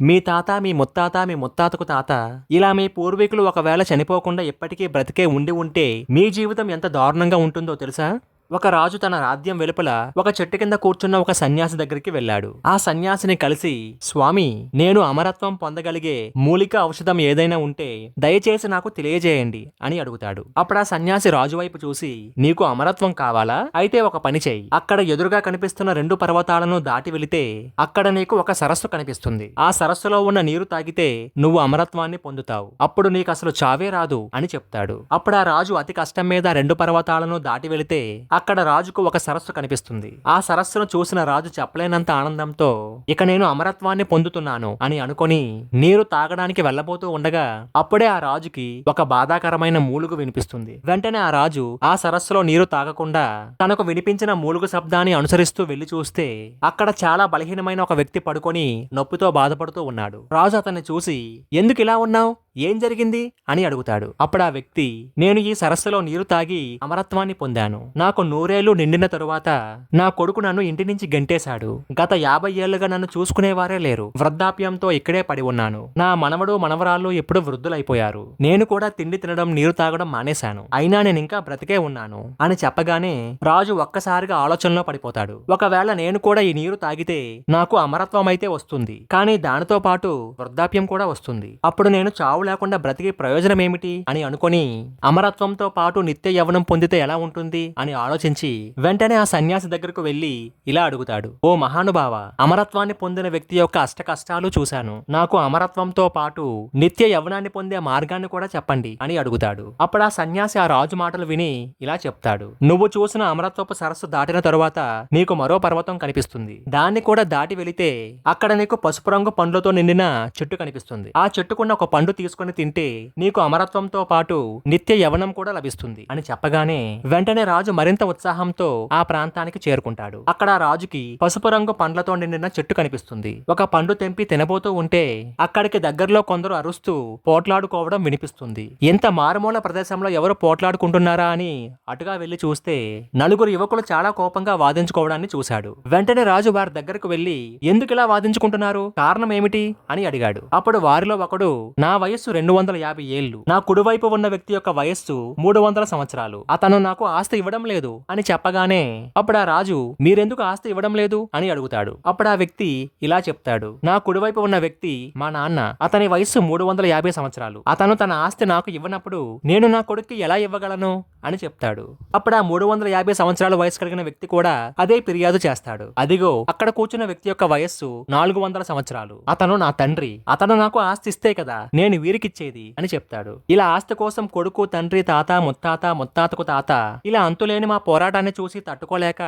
మీ తాత మీ ముత్తాత మీ ముత్తాతకు తాత ఇలా మీ పూర్వీకులు ఒకవేళ చనిపోకుండా ఇప్పటికీ బ్రతికే ఉండి ఉంటే మీ జీవితం ఎంత దారుణంగా ఉంటుందో తెలుసా? ఒక రాజు తన రాజ్యం వెలుపల ఒక చెట్టు కింద కూర్చున్న ఒక సన్యాసి దగ్గరికి వెళ్ళాడు. ఆ సన్యాసిని కలిసి స్వామి నేను అమరత్వం పొందగలిగే మూలిక ఔషధం ఏదైనా ఉంటే దయచేసి నాకు తెలియజేయండి అని అడుగుతాడు. అప్పుడు ఆ సన్యాసి రాజు వైపు చూసి నీకు అమరత్వం కావాలా? అయితే ఒక పని చేయి. అక్కడ ఎదురుగా కనిపిస్తున్న రెండు పర్వతాలను దాటి వెళితే అక్కడ నీకు ఒక సరస్సు కనిపిస్తుంది. ఆ సరస్సులో ఉన్న నీరు తాగితే నువ్వు అమరత్వాన్ని పొందుతావు. అప్పుడు నీకు అసలు చావే రాదు అని చెప్తాడు. అప్పుడు ఆ రాజు అతి కష్టం మీద రెండు పర్వతాలను దాటి వెళితే అక్కడ రాజుకు ఒక సరస్సు కనిపిస్తుంది. ఆ సరస్సును చూసిన రాజు చెప్పలేనంత ఆనందంతో ఇక నేను అమరత్వాన్ని పొందుతున్నాను అని అనుకొని నీరు తాగడానికి వెళ్ళబోతూ ఉండగా అప్పుడే ఆ రాజుకి ఒక బాధాకరమైన మూలుగు వినిపిస్తుంది. వెంటనే ఆ రాజు ఆ సరస్సులో నీరు తాగకుండా తనకు వినిపించిన మూలుగు శబ్దాన్ని అనుసరిస్తూ వెళ్ళి చూస్తే అక్కడ చాలా బలహీనమైన ఒక వ్యక్తి పడుకొని నొప్పితో బాధపడుతూ ఉన్నాడు. రాజు అతన్ని చూసి ఎందుకు ఇలా ఉన్నావు? ఏం జరిగింది? అని అడుగుతాడు. అప్పుడు ఆ వ్యక్తి నేను ఈ సరస్సులో నీరు తాగి అమరత్వాన్ని పొందాను. నాకు నూరేళ్ళు నిండిన తరువాత నా కొడుకు నన్ను ఇంటి నుంచి గెంటేశాడు. గత యాభై ఏళ్ళుగా నన్ను చూసుకునేవారే లేరు. వృద్ధాప్యంతో ఇక్కడే పడి ఉన్నాను. నా మనవడు మనవరాళ్ళు ఎప్పుడు వృద్ధులైపోయారు. నేను కూడా తిండి తినడం నీరు తాగడం మానేశాను. అయినా నేను ఇంకా బ్రతికే ఉన్నాను అని చెప్పగానే రాజు ఒక్కసారిగా ఆలోచనలో పడిపోతాడు. ఒకవేళ నేను కూడా ఈ నీరు తాగితే నాకు అమరత్వం అయితే వస్తుంది. కానీ దానితో పాటు వృద్ధాప్యం కూడా వస్తుంది. అప్పుడు నేను చావు లేకుండా బ్రతికే ప్రయోజనం ఏమిటి అని అనుకుని అమరత్వంతో పాటు నిత్య యవనం పొందితే ఎలా ఉంటుంది అని ఆలోచించి వెంటనే ఆ సన్యాసి దగ్గరకు వెళ్ళి ఇలా అడుగుతాడు. ఓ మహానుభావ అమరత్వాన్ని పొందిన వ్యక్తి యొక్క అష్ట కష్టాలు చూశాను. నాకు అమరత్వంతో పాటు నిత్య యవనాన్ని పొందే మార్గాన్ని కూడా చెప్పండి అని అడుగుతాడు. అప్పుడు ఆ సన్యాసి ఆ రాజు మాటలు విని ఇలా చెప్తాడు. నువ్వు చూసిన అమరత్వపు సరస్సు దాటిన తరువాత నీకు మరో పర్వతం కనిపిస్తుంది. దాన్ని కూడా దాటి వెళితే అక్కడ నీకు పసుపు రంగు పండ్లతో నిండిన చెట్టు కనిపిస్తుంది. ఆ చెట్టుకున్న ఒక పండు తీసుకొని తింటే నీకు అమరత్వంతో పాటు నిత్య యవనం కూడా లభిస్తుంది అని చెప్పగానే వెంటనే రాజు మరింత ఉత్సాహంతో ఆ ప్రాంతానికి చేరుకుంటాడు. అక్కడ రాజుకి పసుపు రంగు పండ్లతో నిండిన చెట్టు కనిపిస్తుంది. ఒక పండు తెంపి తినబోతూ ఉంటే అక్కడికి దగ్గరలో కొందరు అరుస్తూ పోట్లాడుకోవడం వినిపిస్తుంది. ఎంత మారుమూల ప్రదేశంలో ఎవరు పోట్లాడుకుంటున్నారా అని అటుగా వెళ్ళి చూస్తే నలుగురు యువకులు చాలా కోపంగా వాదించుకోవడాన్ని చూశాడు. వెంటనే రాజు వారి దగ్గరకు వెళ్ళి ఎందుకు ఇలా వాదించుకుంటున్నారు? కారణం ఏమిటి? అని అడిగాడు. అప్పుడు వారిలో ఒకడు నా వయస్సు రెండు వందల యాభై ఏళ్ళు నా కుడివైపు ఉన్న వ్యక్తి యొక్క వయస్సు మూడు వందల సంవత్సరాలు. అతను నాకు ఆస్తి ఇవ్వడం లేదు అని చెప్పగానే అప్పుడు ఆ రాజు మీరెందుకు ఆస్తి ఇవ్వడం లేదు? అని అడుగుతాడు. అప్పుడు ఆ వ్యక్తి ఇలా చెప్తాడు నా కుడివైపు ఉన్న వ్యక్తి మా నాన్న అతని వయస్సు మూడు వందల యాభై సంవత్సరాలు. అతను తన ఆస్తి నాకు ఇవ్వనప్పుడు నేను నా కొడుక్కి ఎలా ఇవ్వగలను? అని చెప్తాడు. అప్పుడు ఆ మూడు వందల యాభై సంవత్సరాల వయసు కలిగిన వ్యక్తి కూడా అదే ఫిర్యాదు చేస్తాడు. అదిగో అక్కడ కూర్చున్న వ్యక్తి యొక్క వయస్సు నాలుగు వందల సంవత్సరాలు. అతను నా తండ్రి. అతను నాకు ఆస్తి ఇస్తే కదా నేను వీరికిచ్చేది అని చెప్తాడు. ఇలా ఆస్తి కోసం కొడుకు తండ్రి తాత ముత్తాత ముత్తాతకు తాత ఇలా అంతులేని మా పోరాటాన్ని చూసి తట్టుకోలేక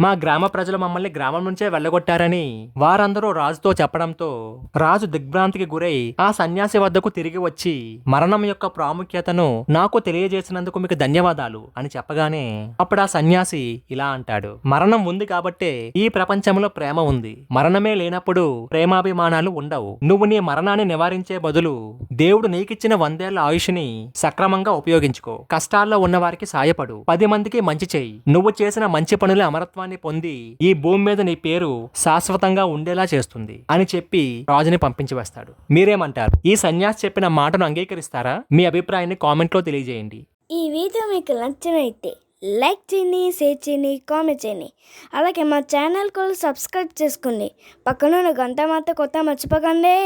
మా గ్రామ ప్రజలు మమ్మల్ని గ్రామం నుంచే వెళ్ళగొట్టారని వారందరూ రాజుతో చెప్పడంతో రాజు దిగ్భ్రాంతికి గురై ఆ సన్యాసి వద్దకు తిరిగి వచ్చి మరణం యొక్క ప్రాముఖ్యతను నాకు తెలియజేసినందుకు మీకు ధన్యవాదాలు అని చెప్పగానే అప్పుడు ఆ సన్యాసి ఇలా అంటాడు. మరణం ఉంది కాబట్టే ఈ ప్రపంచంలో ప్రేమ ఉంది. మరణమే లేనప్పుడు ప్రేమాభిమానాలు ఉండవు. నువ్వు నీ మరణాన్ని నివారించే బదులు దేవుడు నీకిచ్చిన వందేళ్ళ ఆయుష్ని సక్రమంగా ఉపయోగించుకో. కష్టాల్లో ఉన్నవారికి సాయపడు. పది మందికి మంచి చేయి నువ్వు చేసిన మంచి పనుల అమరత్వాన్ని పొంది ఈ భూమి మీద నీ పేరు శాశ్వతంగా ఉండేలా చేస్తుంది అని చెప్పి రాజుని పంపించి వేస్తాడు. మీరేమంటారు? ఈ సన్యాసి చెప్పిన మాటను అంగీకరిస్తారా? మీ అభిప్రాయాన్ని కామెంట్లో తెలియజేయండి. ఈ వీడియో మీకు నచ్చినైతే లైక్ చేయండి షేర్ చేయండి కామెంట్ చేయండి. అలాగే మా ఛానల్ కూడా సబ్స్క్రైబ్ చేసుకోండి. పక్కన గంట మాత్రం కొత్త మర్చిపోకండి.